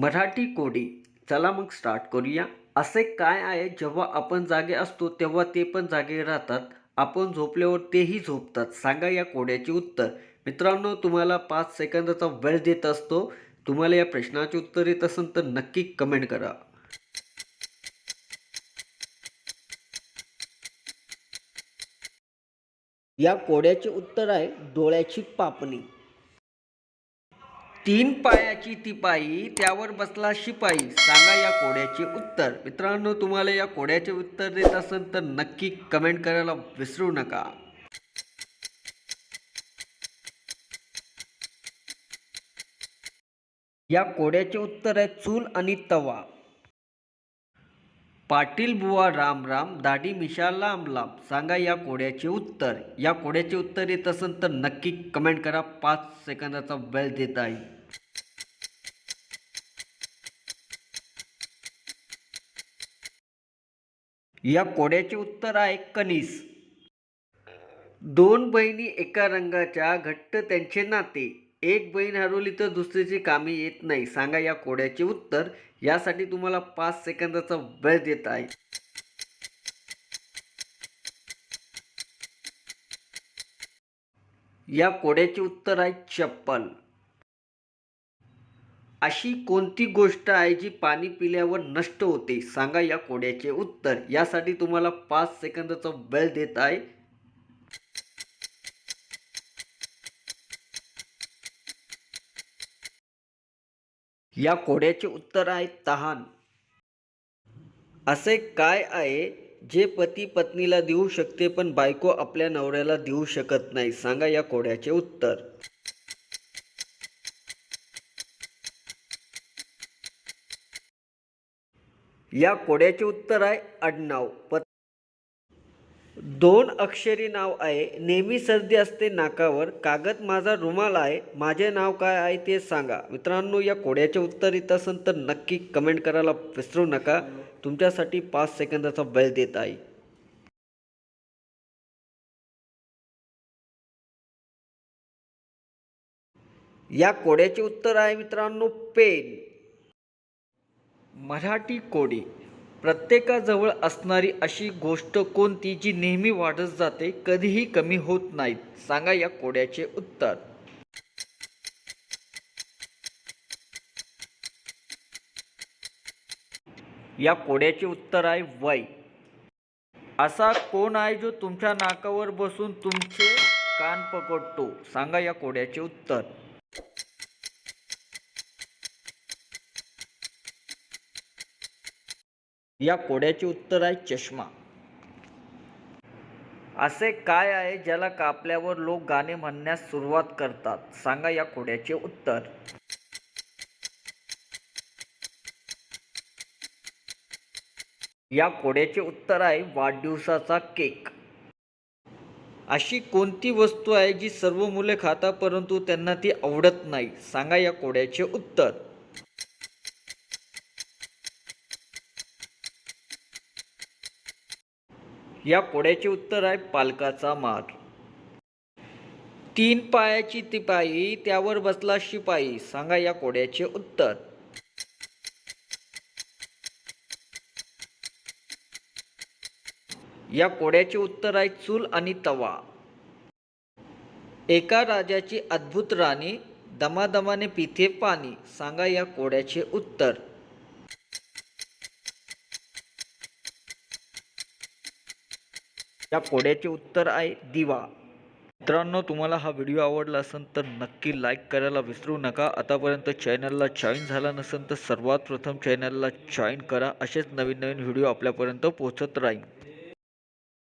मराठी कोडी. चला मग स्टार्ट करूया. असे काय आहे जेव्हा आपण जागे असतो तेव्हा ते पण जागे राहतात. आपण झोपल्यावर तेही झोपतात. सांगा या कोड्याचे उत्तर. मित्रांनो तुम्हाला पाच सेकंदाचा वेळ देत असतो. तुम्हाला या प्रश्नाचे उत्तर येत असेल तर नक्की कमेंट करा. या कोड्याचे उत्तर आहे डोळ्याची पापणी. तीन पायाची ती पायी त्यावर बसला शिपाई. सांगा या कोड्याचे उत्तर. मित्रांनो तुम्हाला या कोड्याचे उत्तर देत असेल तर नक्की कमेंट करायला विसरू नका. या कोड्याचे उत्तर आहे चूल आणि तवा. पाटील बुवा राम राम दाढी मिशा लांब लांब. सांगा या कोड्याचे उत्तर. या कोड्याचे उत्तर येत असेल तर नक्की कमेंट करा. पाच सेकंदाचा वेळ देत आहे. या कोड्याचे उत्तर आहे कनिस. दोन बहिणी एका रंगाच्या घट्ट त्यांचे नाते. एक बहीण हरवली तर दुसरीची कामे येत नाही. सांगा या कोड्याचे उत्तर. यासाठी तुम्हाला पाच सेकंदाचा वेळ देत आहे. या कोड्याचे उत्तर आहे चप्पल. अशी कोणती गोष्ट आहे जी पाणी पिल्यावर नष्ट होते? सांगा या कोड्याचे उत्तर. यासाठी तुम्हाला पाच सेकंदाचा वेळ देत आहे. या कोड्याचे उत्तर आहे तहान. असे काय आहे जे पती पत्नीला देऊ शकते पण बायको आपल्या नवऱ्याला देऊ शकत नाही? सांगा या कोड्याचे उत्तर. या कोड्याचे उत्तर आहे आडनाव. दोन अक्षरी नाव आहे नेहमी सर्दी असते नाकावर कागद माझा रुमाल आहे माझे नाव काय आहे ते सांगा. मित्रांनो या कोड्याचे उत्तर येत असेल तर नक्की कमेंट करायला विसरू नका. तुमच्यासाठी पाच सेकंदाचा वेळ देत आहे. या कोड्याचे उत्तर आहे मित्रांनो पेन. मराठी कोडी. प्रत्येकाजवळ असणारी अशी गोष्ट कोणती जी नेहमी वाढत जाते कधीही कमी होत नाहीत? सांगा या कोड्याचे उत्तर. या कोड्याचे उत्तर आहे वय. असा कोण आहे जो तुमच्या नाकावर बसून तुमचे कान पकडतो? सांगा या कोड्याचे उत्तर. या कोड्याचे उत्तर आहे चष्मा. असे काय आहे ज्याला कापल्यावर लोक गाणे म्हणण्यास सुरुवात करतात? सांगा या कोड्याचे उत्तर. या कोड्याचे उत्तर आहे वाढदिवसाचा केक. अशी कोणती वस्तू आहे जी सर्व मुले खाता परंतु त्यांना ती आवडत नाही? सांगा या कोड्याचे उत्तर. या कोड्याचे उत्तर आहे पालकाचा मार. तीन पायाची तिपाई त्यावर बसला शिपाई. सांगा या कोड्याचे उत्तर. या कोड्याचे उत्तर आहे चूल आणि तवा. एका राजाची अद्भुत राणी दमादमाने पिथे पाणी. सांगा या कोड्याचे उत्तर. या कोड्याचे उत्तर आहे दिवा. मित्रांनो तुम्हाला हा व्हिडिओ आवडला असेल तर नक्की लाईक करायला विसरू नका. आतापर्यंत चॅनलला जॉईन झाला नसेल तर सर्वात प्रथम चॅनलला जॉईन करा. असेच नवीन नवीन व्हिडिओ आपल्यापर्यंत पोहोचत राहील